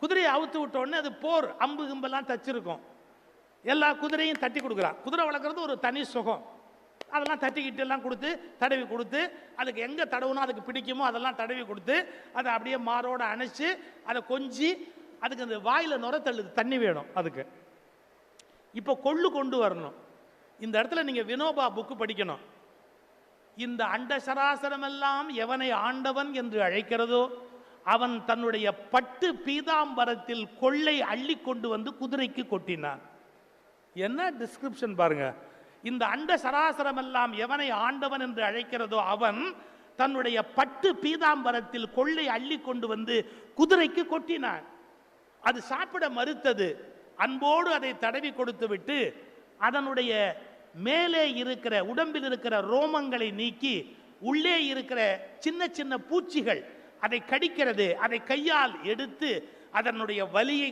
குதிரையை அவுத்து விட்ட உடனே அது போர் அம்பு கிம்பெல்லாம் தச்சிருக்கும். எல்லா குதிரையும் தட்டி கொடுக்குறான். குதிரை வளர்க்குறது ஒரு தனி சுகம். அதெல்லாம் தட்டிக்கிட்டு எல்லாம் கொடுத்து தடவி கொடுத்து அதுக்கு எங்கே தடவுனா அதுக்கு பிடிக்குமோ அதெல்லாம் தடவி கொடுத்து அதை அப்படியே மாரோடு அணைச்சி அதை கொஞ்சி அதுக்கு அந்த வாயில் நுர தள்ளுது தண்ணி வேணும் அதுக்கு. இப்போ கொள்ளு கொண்டு வரணும். இந்த இடத்துல நீங்கள் வினோபா புக்கு படிக்கணும். இந்த அண்ட சராசரமெல்லாம் எவனை ஆண்டவன் என்று அழைக்கிறதோ அவன் தன்னுடைய பட்டு பீதாம்பரத்தில் கொள்ளை அள்ளி கொண்டு வந்து குதிரைக்கு கொட்டினான். என்ன டிஸ்கிரிப்ஷன் பாருங்க. இந்த அண்ட சராசரமெல்லாம் எவனை ஆண்டவன் என்று அழைக்கிறதோ அவன் தன்னுடைய பட்டு பீதாம்பரத்தில் கொள்ளை அள்ளி கொண்டு வந்து குதிரைக்கு கொட்டினான். அது சாப்பிட மறுத்தது. அன்போடு அதை தடவி கொடுத்து விட்டு அதனுடைய மேலே இருக்கிற உடம்பில் இருக்கிற ரோமங்களை நீக்கி உள்ளே இருக்கிற சின்ன சின்ன பூச்சிகள் அதை கடிக்கிறது அதை கையால் எடுத்து அதனுடைய வலியை